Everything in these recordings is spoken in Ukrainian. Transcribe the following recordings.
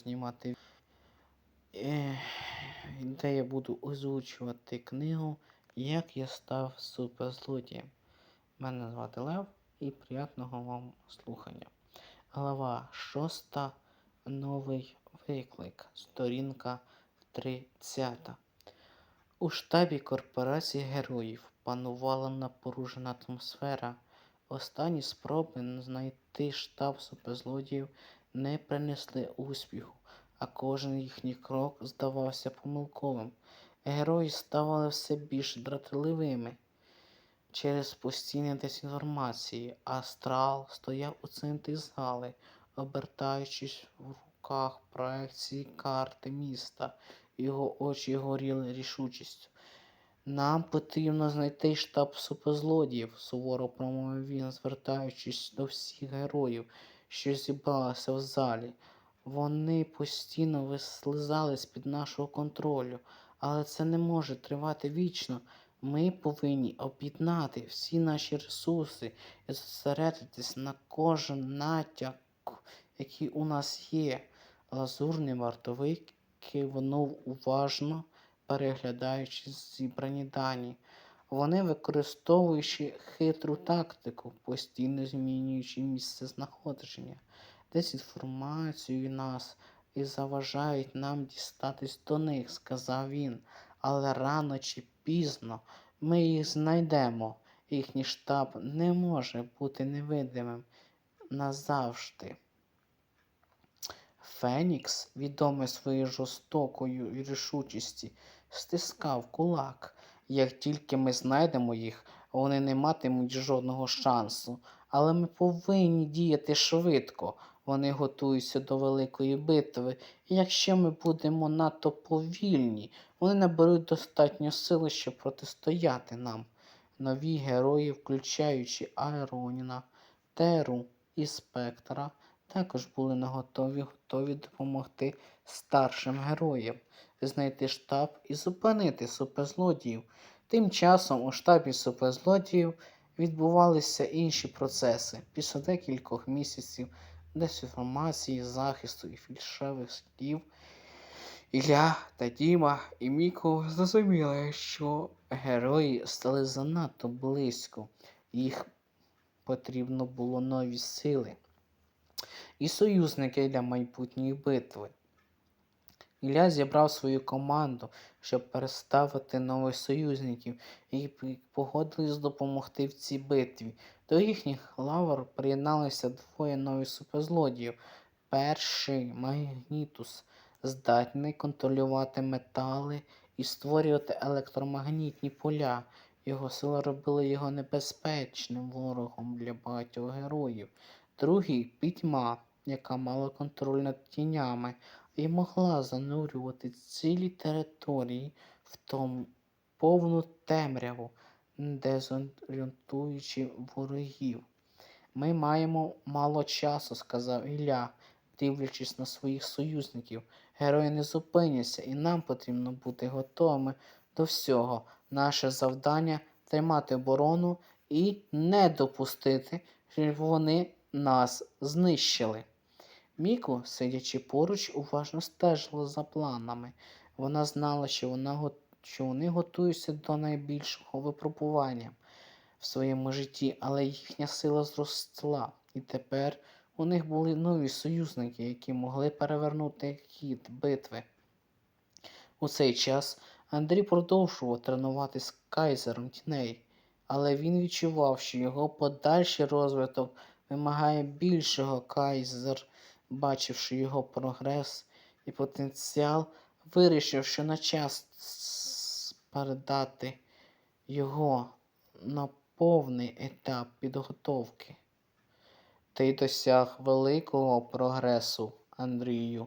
знімати, де я буду озвучувати книгу Як я став суперзлодієм. Мене звати Лев і приятного вам слухання. Глава 6. Новий виклик. Сторінка 30. У штабі корпорації героїв панувала напружена атмосфера. Останні спроби знайти штаб суперзлодіїв не принесли успіху, а кожен їхній крок здавався помилковим. Герої ставали все більш дратівливими через постійні дезінформації. Астрал стояв у центрі зали, обертаючись в руках проекції карти міста. Його очі горіли рішучістю. Нам потрібно знайти штаб суперзлодіїв, суворо промовив він, звертаючись до всіх героїв, що зібралися в залі. Вони постійно вислизали з-під нашого контролю, але це не може тривати вічно. Ми повинні об'єднати всі наші ресурси і зосередитись на кожен натяк, який у нас є. Лазурний вартовий кивнув уважно, переглядаючи зібрані дані. Вони, використовуючи хитру тактику, постійно змінюючи місце знаходження, дезінформацію нас і заважають нам дістатись до них, сказав він. Але рано чи пізно ми їх знайдемо. Їхній штаб не може бути невидимим назавжди. Фенікс, відомий своєю жорстокою рішучості, стискав кулак. Як тільки ми знайдемо їх, вони не матимуть жодного шансу. Але ми повинні діяти швидко. Вони готуються до великої битви. І якщо ми будемо надто повільні, вони наберуть достатньо сили, щоб протистояти нам. Нові герої, включаючи Айроніна, Теру і Спектра, також були наготові готові допомогти старшим героям знайти штаб і зупинити суперзлодіїв. Тим часом у штабі суперзлодіїв відбувалися інші процеси. Після декількох місяців дезінформації, захисту і фільшивих слів. Ілля та Діма і Міко зрозуміли, що герої стали занадто близько. Їх потрібно було нові сили і союзники для майбутньої битви. Ілля зібрав свою команду, щоб переставити нових союзників, які погодились допомогти в цій битві. До їхніх лавр приєдналися двоє нових суперзлодіїв. Перший Магнітус, здатний контролювати метали і створювати електромагнітні поля. Його сила робила його небезпечним ворогом для багатьох героїв. Другий пітьма, яка мала контроль над тінями і могла занурювати цілі території в тому повну темряву, дезорієнтуючи ворогів. Ми маємо мало часу, сказав Ілля, дивлячись на своїх союзників. Герої не зупиняться, і нам потрібно бути готовими до всього. Наше завдання тримати оборону і не допустити, щоб вони нас знищили. Міко, сидячи поруч, уважно стежила за планами. Вона знала, що, вона, що вони готуються до найбільшого випробування в своєму житті, але їхня сила зросла, і тепер у них були нові союзники, які могли перевернути хід битви. У цей час Андрій продовжував тренуватися з кайзером тіней, але він відчував, що його подальший розвиток вимагає більшого кайзер, бачивши його прогрес і потенціал, вирішив, що на час передати його на повний етап підготовки. Ти досяг великого прогресу, Андрію.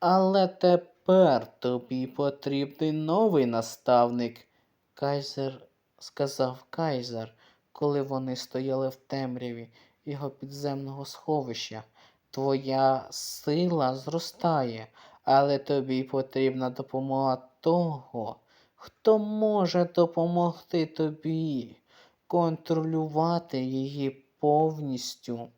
Але тепер тобі потрібний новий наставник, Кайзер сказав Кайзер, коли вони стояли в темряві його підземного сховища. Твоя сила зростає, але тобі потрібна допомога того, хто може допомогти тобі контролювати її повністю.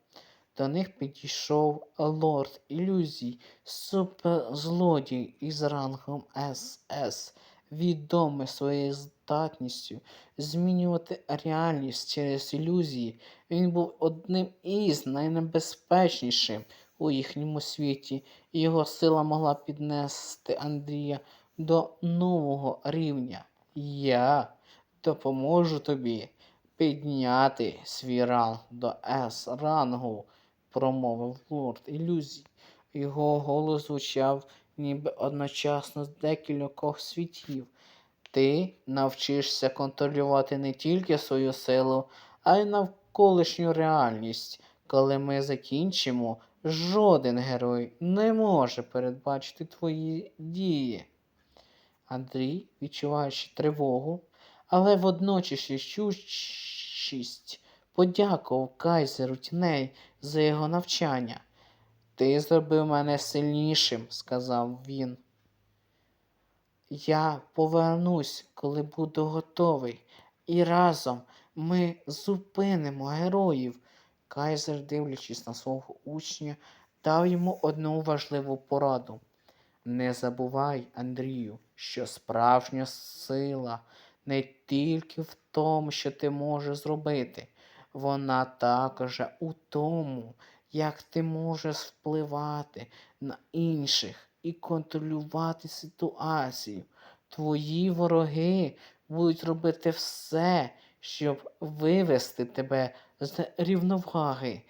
До них підійшов лорд ілюзій, суперзлодій із рангом СС, відомий своєю здатністю змінювати реальність через ілюзії. Він був одним із найнебезпечнішим у їхньому світі, і його сила могла піднести Андрія до нового рівня. Я допоможу тобі підняти свій ранг до С рангу, промовив лорд ілюзій. Його голос звучав ніби одночасно з декількох світів. Ти навчишся контролювати не тільки свою силу, а й навколишню реальність. Коли ми закінчимо, жоден герой не може передбачити твої дії. Андрій, відчуваючи тривогу, але водночас рішучість, подякував кайзеру тіней за його навчання. Ти зробив мене сильнішим, сказав він. Я повернусь, коли буду готовий, і разом ми зупинимо героїв. Кайзер, дивлячись на свого учня, дав йому одну важливу пораду. Не забувай, Андрію, що справжня сила не тільки в тому, що ти можеш зробити, вона також у тому, як ти можеш впливати на інших і контролювати ситуацію. Твої вороги будуть робити все, щоб вивести тебе з рівноваги.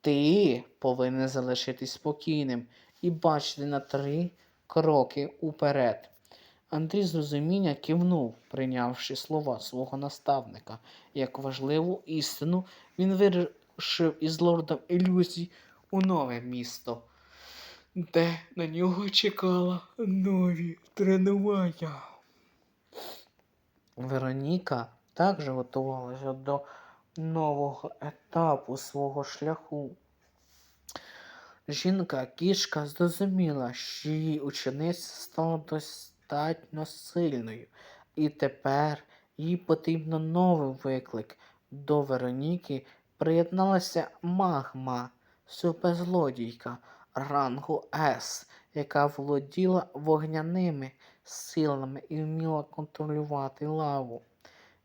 Ти повинен залишитись спокійним і бачити на три кроки уперед. Андрій з розуміння кивнув, прийнявши слова свого наставника. Як важливу істину, він вирушив із лордом ілюзій у нове місто, де на нього чекало нові тренування. Вероніка також готувалася до нового етапу свого шляху. Жінка кішка зрозуміла, що її учениця стала достатньо сильною, і тепер їй потрібно новий виклик. До Вероніки приєдналася магма, суперзлодійка рангу С, яка володіла вогняними силами і вміла контролювати лаву.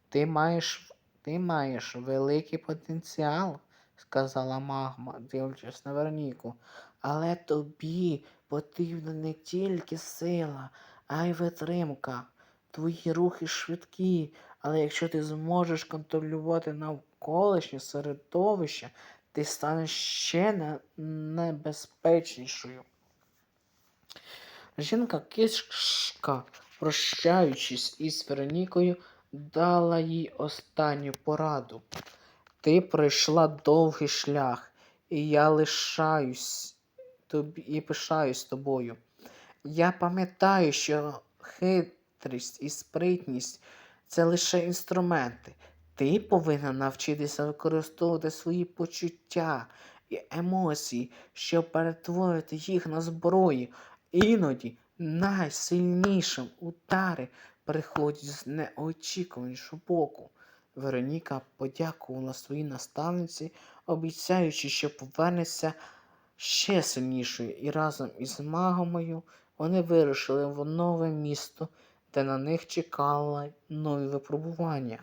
Ти маєш, ти маєш великий потенціал, сказала магма, дивлячись на Вероніку. Але тобі потрібна не тільки сила, а й витримка. Твої рухи швидкі, але якщо ти зможеш контролювати навколишнє середовище, ти станеш ще небезпечнішою. Жінка кішка, прощаючись із Веронікою, дала їй останню пораду. Ти пройшла довгий шлях, і я лишаюсь тобі і пишаюсь тобою. Я пам'ятаю, що хитрість і спритність це лише інструменти. Ти повинна навчитися використовувати свої почуття і емоції, щоб перетворити їх на зброю. Іноді найсильнішим удари приходять з неочікуванішого боку. Вероніка подякувала своїй наставниці, обіцяючи, що повернеться ще сильнішою, і разом із магомою вони вирушили в нове місто, де на них чекали нові випробування.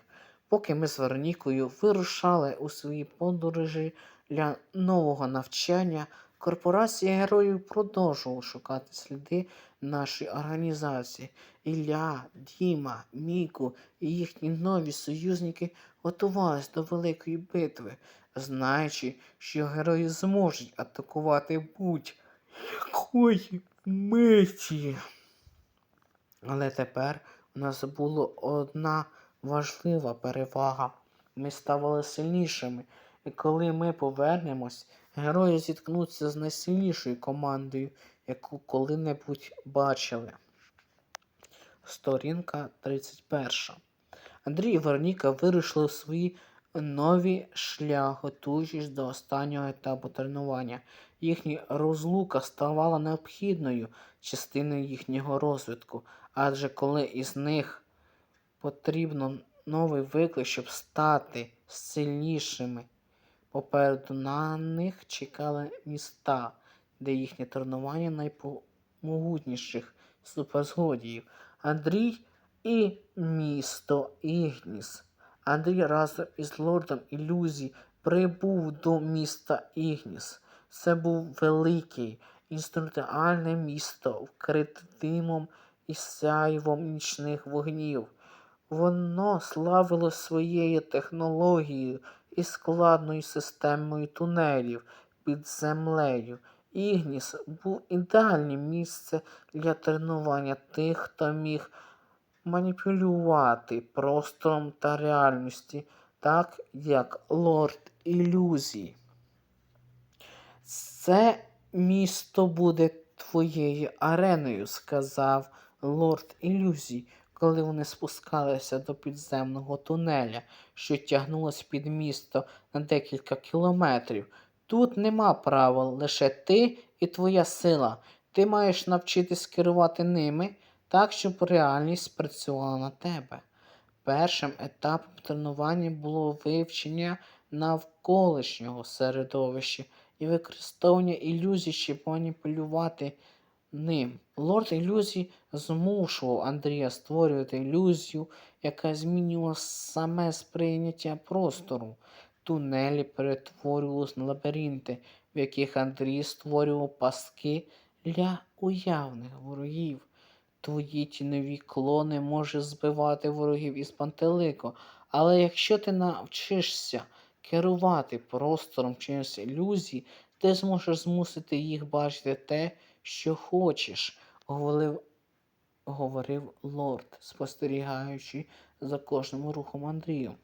Поки ми з Веронікою вирушали у свої подорожі для нового навчання, корпорація героїв продовжувала шукати сліди нашої організації. Ілля, Діма, Міку і їхні нові союзники готувались до великої битви, знаючи, що герої зможуть атакувати будь-якої миті. Але тепер у нас була одна важлива перевага. Ми ставали сильнішими, і коли ми повернемось, герої зіткнуться з найсильнішою командою, яку коли-небудь бачили. Сторінка 31. Андрій і Вероніка вирушили в свої нові шлях, готуючись до останнього етапу тренування. Їхня розлука ставала необхідною частиною їхнього розвитку, адже коли із них потрібно новий виклик, щоб стати сильнішими, Попереду на них чекали міста, де їхнє тренування найпомогутніших суперзлодіїв. Андрій і місто Ігніс. Андрій разом із лордом ілюзій прибув до міста Ігніс. Це був великий інструментальне місто, вкрите димом і сяйвом нічних вогнів. Воно славило своєю технологією і складною системою тунелів під землею. Ігніс був ідеальним місце для тренування тих, хто міг маніпулювати простором та реальності, так як лорд ілюзій. Це місто буде твоєю ареною, сказав лорд ілюзій, коли вони спускалися до підземного тунеля, що тягнулось під місто на декілька кілометрів. Тут нема правил, лише ти і твоя сила. Ти маєш навчитись керувати ними так, щоб реальність працювала на тебе. Першим етапом тренування було вивчення навколишнього середовища і використовування ілюзій, щоб маніпулювати ним. Лорд ілюзій змушував Андрія створювати ілюзію, яка змінювала саме сприйняття простору. Тунелі перетворювалися на лабіринти, в яких Андрій створював пастки для уявних ворогів. Твої тінові клони може збивати ворогів із пантелику, але якщо ти навчишся керувати простором через ілюзії, ти зможеш змусити їх бачити те, що хочеш, говорив, говорив лорд, спостерігаючи за кожним рухом Андрію.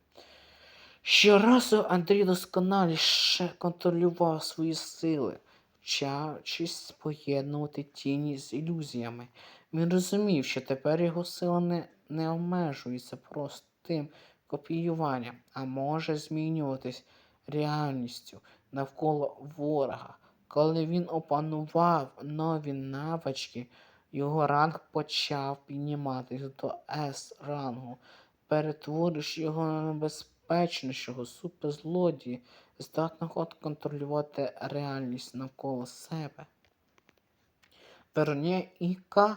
Щоразу Андрій досконаліше контролював свої сили, вчачись поєднувати тіні з ілюзіями. Він розумів, що тепер його сила не, не обмежується простим копіюванням, а може змінюватись реальністю навколо ворога. Коли він опанував нові навички, його ранг почав підніматися до С рангу, перетворивши його на небезпечнішого суперзлодія, здатного контролювати реальність навколо себе. Вероніка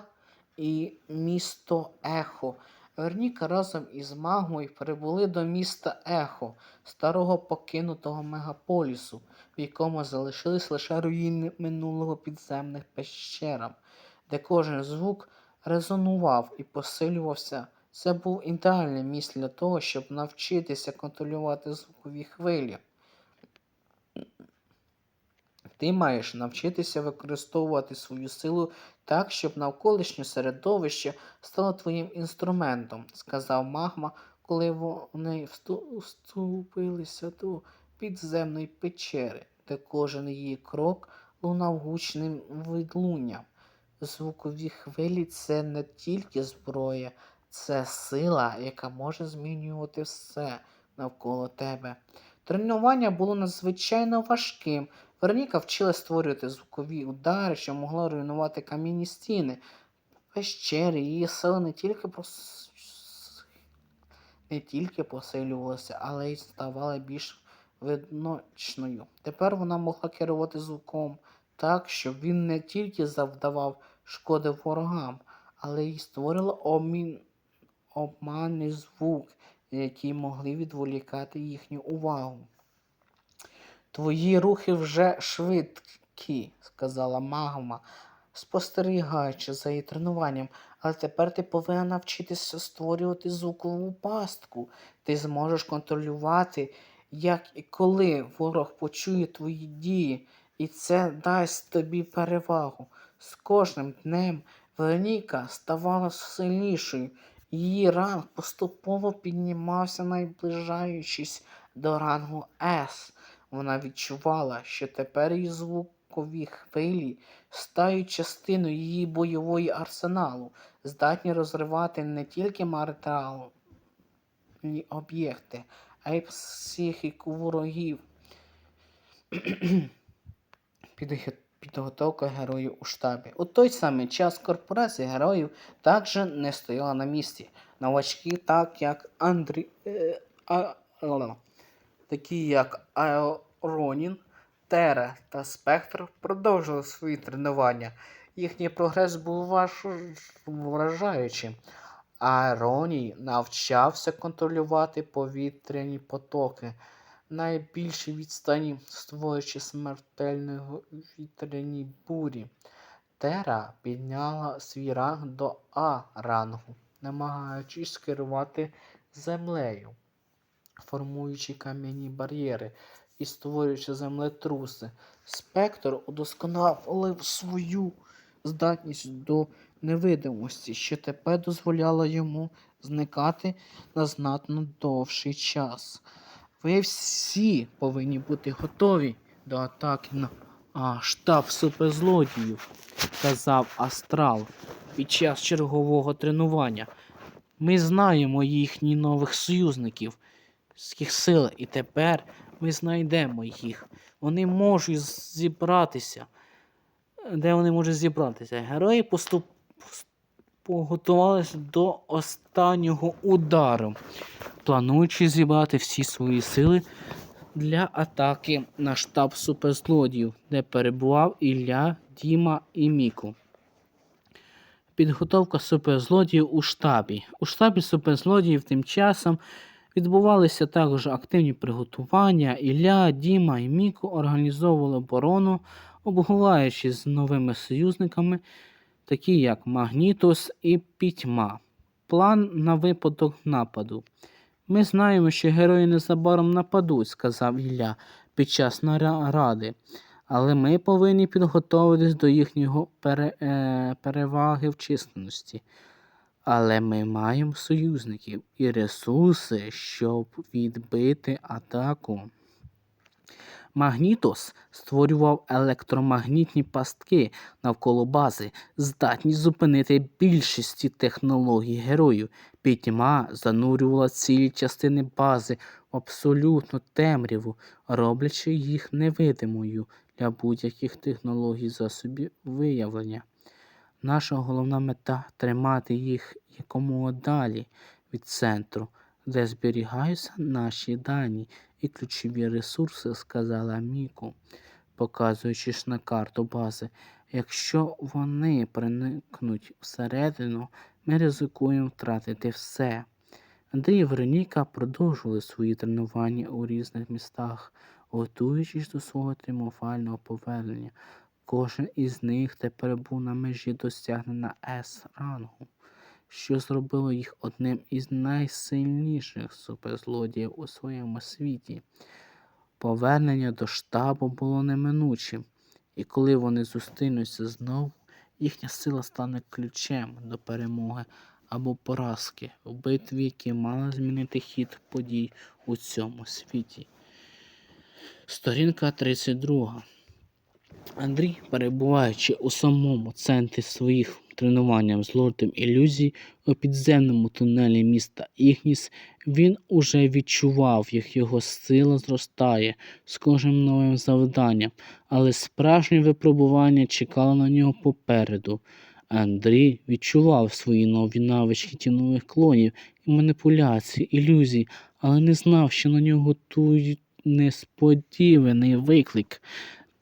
і місто Ехо. Вероніка разом із магмою прибули до міста Ехо, старого покинутого мегаполісу, в якому залишились лише руїни минулого підземних пещерам, де кожен звук резонував і посилювався. Це був ідеальне місце для того, щоб навчитися контролювати звукові хвилі. Ти маєш навчитися використовувати свою силу так, щоб навколишнє середовище стало твоїм інструментом, сказав магма, коли вони вступилися до підземної печери, де кожен її крок лунав гучним відлунням. Звукові хвилі це не тільки зброя, це сила, яка може змінювати все навколо тебе. Тренування було надзвичайно важким. Вероніка вчила створювати звукові удари, що могли руйнувати кам'яні стіни. Пещери її сили не тільки прос... не тільки посилювалися, але й ставали більш видночною. Тепер вона могла керувати звуком так, щоб він не тільки завдавав шкоди ворогам, але й створила обмін... обманний звук, які могли відволікати їхню увагу. Твої рухи вже швидкі, сказала магма, спостерігаючи за її тренуванням, але тепер ти повинна навчитися створювати звукову пастку. Ти зможеш контролювати, як і коли ворог почує твої дії, і це дасть тобі перевагу. З кожним днем Вероніка ставала сильнішою. Її ранг поступово піднімався, наближаючись до рангу С. Вона відчувала, що тепер її звукові хвилі стають частиною її бойової арсеналу, здатні розривати не тільки матеріальні об'єкти, а й психіку ворогів. Підго- Підготовка героїв у штабі. У той самий час корпорація героїв також не стояла на місці. Новачки, так як Андрій. Е, такі як Ао- Ронін, Тера та Спектр продовжили свої тренування. Їхній прогрес був важ... вражаючим. А Роній навчався контролювати повітряні потоки найбільшій відстані, створюючи смертельні вітряні бурі. Тера підняла свій ранг до А рангу, намагаючись керувати землею, формуючи кам'яні бар'єри і створюючи землетруси. Спектр удосконалив свою здатність до невидимості, що тепер дозволяло йому зникати на знатно довший час. Ви всі повинні бути готові до атаки на а, штаб суперзлодіїв, казав Астрал під час чергового тренування. Ми знаємо їхніх нових союзників, сили, і тепер ми знайдемо їх. Вони можуть зібратися. Де вони можуть зібратися? Герої поступ... поготувалися до останнього удару, плануючи зібрати всі свої сили для атаки на штаб суперзлодіїв, де перебував Ілля, Діма і Міку. Підготовка суперзлодіїв у штабі. У штабі суперзлодіїв тим часом відбувалися також активні приготування. Ілля, Діма і Міку організовували оборону, обговорюючи з новими союзниками, такі як Магнітус і Пітьма. План на випадок нападу. Ми знаємо, що герої незабаром нападуть, сказав Ілля під час наради. Але ми повинні підготуватись до їхнього пере, е, переваги в численності. Але ми маємо союзників і ресурси, щоб відбити атаку. Магнітос створював електромагнітні пастки навколо бази, здатні зупинити більшості технологій героїв. Пітьма занурювала цілі частини бази в абсолютну темряву, роблячи їх невидимою для будь-яких технологій засобів виявлення. Наша головна мета тримати їх якомога далі від центру, де зберігаються наші дані і ключові ресурси, сказала Міку, показуючи ж на карту бази. Якщо вони проникнуть всередину, ми ризикуємо втратити все. Андрій і Вероніка продовжували свої тренування у різних містах, готуючись до свого тріумфального повернення. Кожен із них тепер був на межі досягнення С рангу, що зробило їх одним із найсильніших суперзлодіїв у своєму світі. Повернення до штабу було неминучим, і коли вони зустрінуться знову, їхня сила стане ключем до перемоги або поразки в битві, які мала змінити хід подій у цьому світі. Сторінка 32. Андрій, перебуваючи у самому центрі своїх тренувань з лордом ілюзій у підземному тунелі міста Ігніс, він уже відчував, як його сила зростає з кожним новим завданням, але справжнє випробування чекало на нього попереду. Андрій відчував свої нові навички тінових клонів і маніпуляцій, ілюзій, але не знав, що на нього готують несподіваний виклик.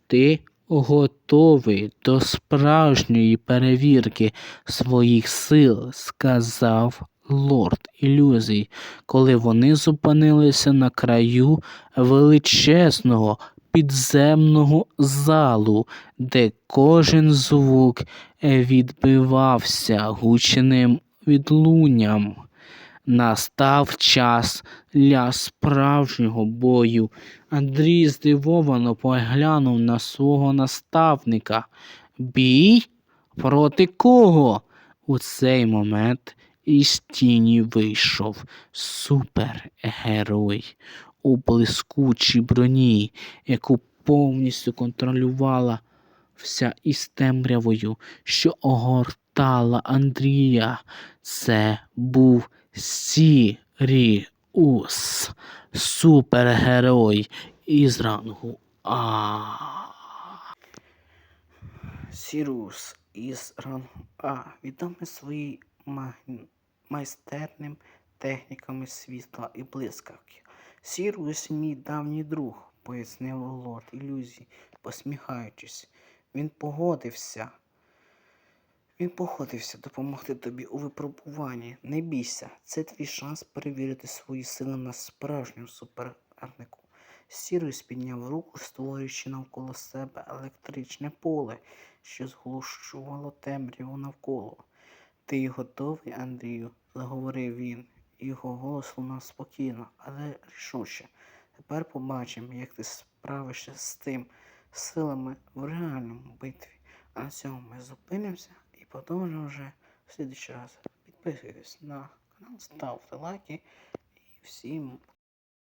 Ти готовий до справжньої перевірки своїх сил, сказав лорд ілюзій, коли вони зупинилися на краю величезного підземного залу, де кожен звук відбивався гучним відлунням. Настав час для справжнього бою. Андрій здивовано поглянув на свого наставника. Бій? Проти кого? У цей момент із тіні вийшов супергерой у блискучій броні, яку повністю контролювала вся із темрявою, що огортала Андрія. Це був Сіріус, супергерой із рангу А. Сірус із рангу А відомий своїм майстерним техніками світла і блискавки. Сірус мій давній друг, пояснив лорд ілюзій, посміхаючись. Він погодився. Він погодився допомогти тобі у випробуванні. Не бійся, це твій шанс перевірити свої сили на справжньому супернику. Сірий підняв руку, створюючи навколо себе електричне поле, що зглушувало темряву навколо. Ти готовий, Андрію? заговорив він. Його голос лунав спокійно, але рішуче. Тепер побачимо, як ти справишся з тим силами в реальному битві. А на цьому ми зупинимося і уже в следующий раз. Подписывайтесь на канал, ставьте лайки і всім